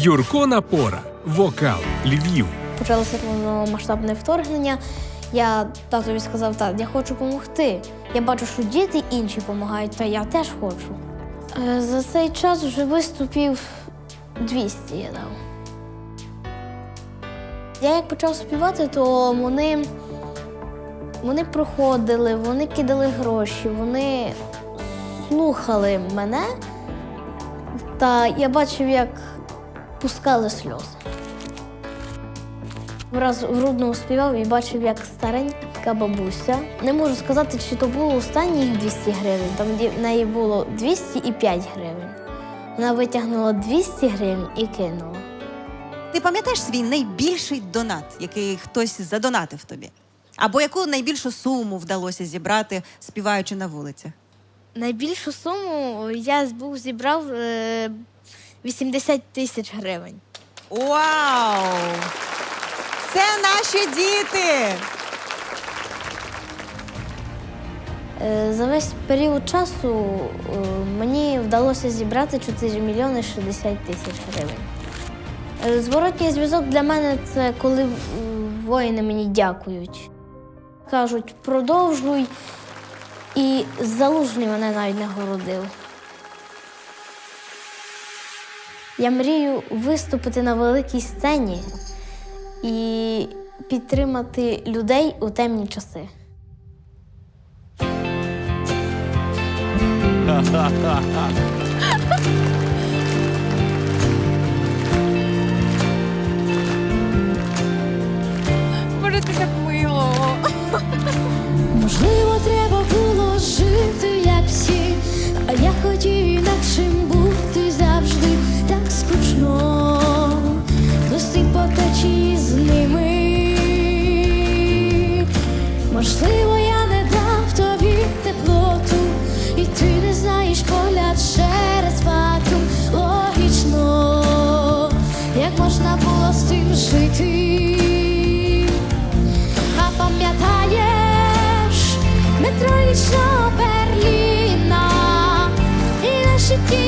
Юрко Напора, вокал, Львів. Почалося повномасштабне вторгнення. Я татові сказав, так, я хочу допомогти. Я бачу, що діти інші допомагають, та я теж хочу. Е, За цей час вже виступів 200 я дав. Я як почав співати, то вони, вони проходили, вони кидали гроші, вони слухали мене, та я бачив, як пускали сльози. Раз в Рудному співав і бачив, як старенька бабуся. Не можу сказати, чи то було останніх 200 гривень. Там в неї було 205 гривень. Вона витягнула 200 гривень і кинула. Ти пам'ятаєш свій найбільший донат, який хтось задонатив тобі? Або яку найбільшу суму вдалося зібрати, співаючи на вулицях? Найбільшу суму я був зібрав е, 80 тисяч гривень. Вау! Це наші діти! Е, За весь період часу е, мені вдалося зібрати 4 мільйони 60 тисяч гривень. Е, Зворотній зв'язок для мене це коли воїни мені дякують. Кажуть, продовжуй. І залужний мене навіть нагородив. Я мрію виступити на великій сцені і підтримати людей у темні часи. жити. А пам'ятаєш метро нічного Берліна і наші тіні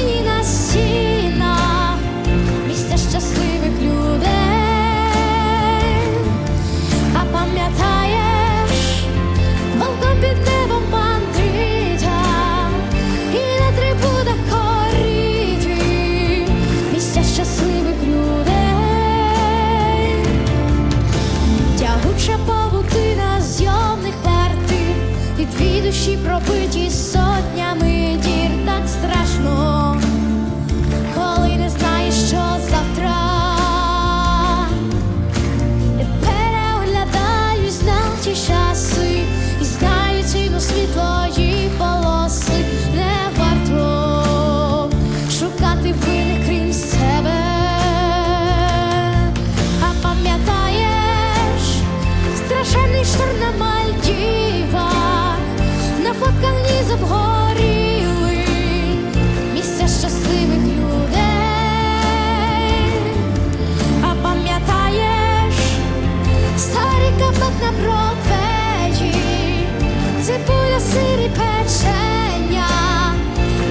сир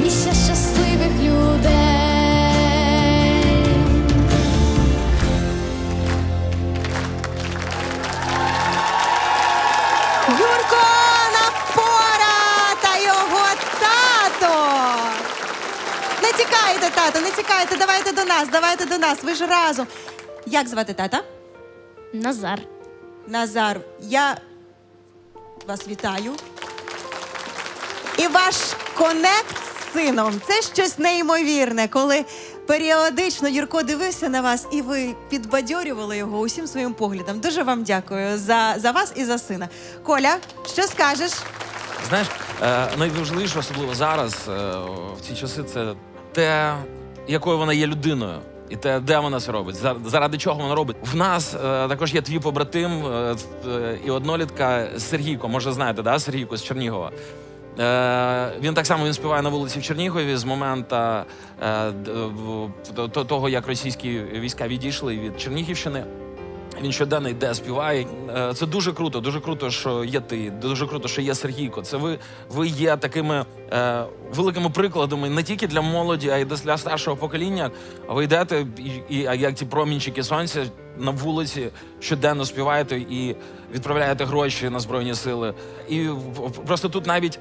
місця щасливих людей. Юрко Напора та його тато! Не тікайте, тато, не тікайте, давайте до нас, давайте до нас, ви ж разом. Як звати тата? Назар. Назар, я вас вітаю. І ваш конект з сином це щось неймовірне, коли періодично Юрко дивився на вас, і ви підбадьорювали його усім своїм поглядом. Дуже вам дякую за, за вас і за сина. Коля, що скажеш? Знаєш, е, найважливіше, особливо зараз, е, в ці часи, це те, якою вона є людиною. І те, де вона це робить, заради чого вона робить. В нас е, також є твій побратим е, е, і однолітка Сергійко. Може, знаєте, да? Сергійко з Чернігова. Е, він так само він співає на вулиці в Чернігові з моменту е, того, як російські війська відійшли від Чернігівщини. Він щоденно йде, співає. Е, Це дуже круто. Дуже круто, що є ти. Дуже круто, що є Сергійко. Це ви, ви є такими е, великими прикладами не тільки для молоді, а й для старшого покоління. Ви йдете і, і як ті промінчики сонця на вулиці щоденно співаєте і відправляєте гроші на збройні сили. І просто тут навіть.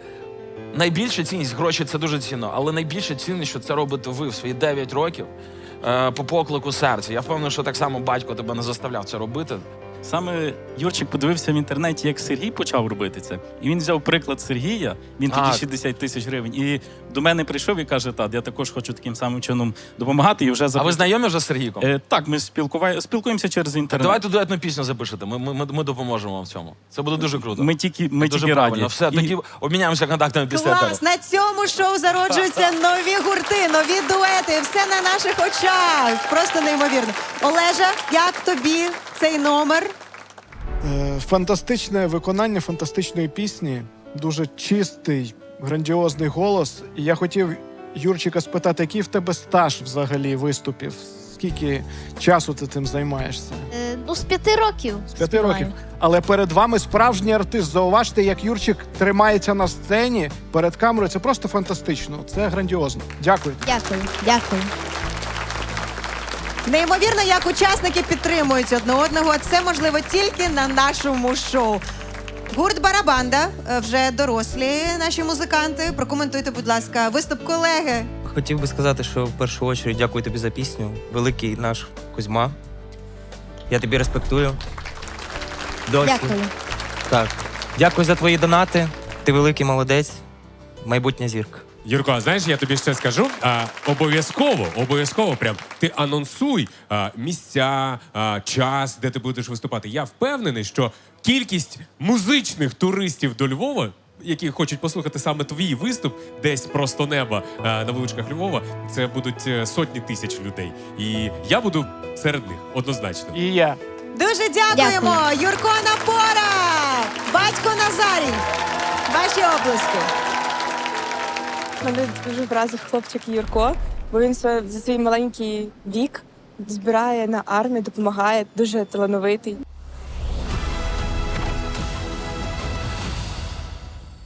Найбільша цінність гроші це дуже цінно, але найбільша цінність, що це робите ви в свої 9 років е, по поклику серця. Я впевнений, що так само батько тебе не заставляв це робити. Саме Юрчик подивився в інтернеті, як Сергій почав робити це. І він взяв приклад Сергія, він тоді Так. 60 тисяч гривень. І до мене прийшов і каже: так, я також хочу таким самим чином допомагати. І вже А ви запис- знайомі вже з Сергійком? Е, так, ми спілкува... спілкуємося через Так інтернет. давайте дуетну пісню запишете. Ми, ми, ми, ми допоможемо вам в цьому. Це буде дуже круто. Ми тільки, ми дуже тільки правильно. раді. Все, І- тоді обміняємося контактами після Клас! того. На цьому шоу зароджуються нові гурти, нові дуети. Все на наших очах. Просто неймовірно. Олежа, як тобі цей номер? Е, Фантастичне виконання фантастичної пісні, дуже чистий, грандіозний голос. І я хотів Юрчика спитати, який в тебе стаж взагалі виступів? Скільки часу ти цим займаєшся? Е, ну, з п'яти років. З п'яти співаю. років. Але перед вами справжній артист. Зауважте, як Юрчик тримається на сцені перед камерою. Це просто фантастично. Це грандіозно. Дякую. Дякую, дякую. Неймовірно, як учасники підтримують одне одного. Це можливо тільки на нашому шоу. Гурт Барабанда е, вже дорослі наші музиканти. Прокоментуйте, будь ласка, виступ колеги. Хотів би сказати, що в першу чергу дякую тобі за пісню. Великий наш Кузьма. Я тобі респектую. Досі. Дякую. Так. Дякую за твої донати. Ти великий молодець, майбутня зірка. Юрко, а знаєш, я тобі ще скажу. А, обов'язково, обов'язково, прям ти анонсуй а, місця, а, час, де ти будеш виступати. Я впевнений, що кількість музичних туристів до Львова, які хочуть послухати саме твій виступ, десь просто неба а, на вуличках Львова, це будуть е, сотні тисяч людей. І я буду серед них однозначно. І я. Дуже дякуємо! Юрко Напора! Батько Назарій! Ваші облиски. Мене дуже вразив хлопчик Юрко, бо він за свій маленький вік збирає на армію, допомагає, дуже талановитий.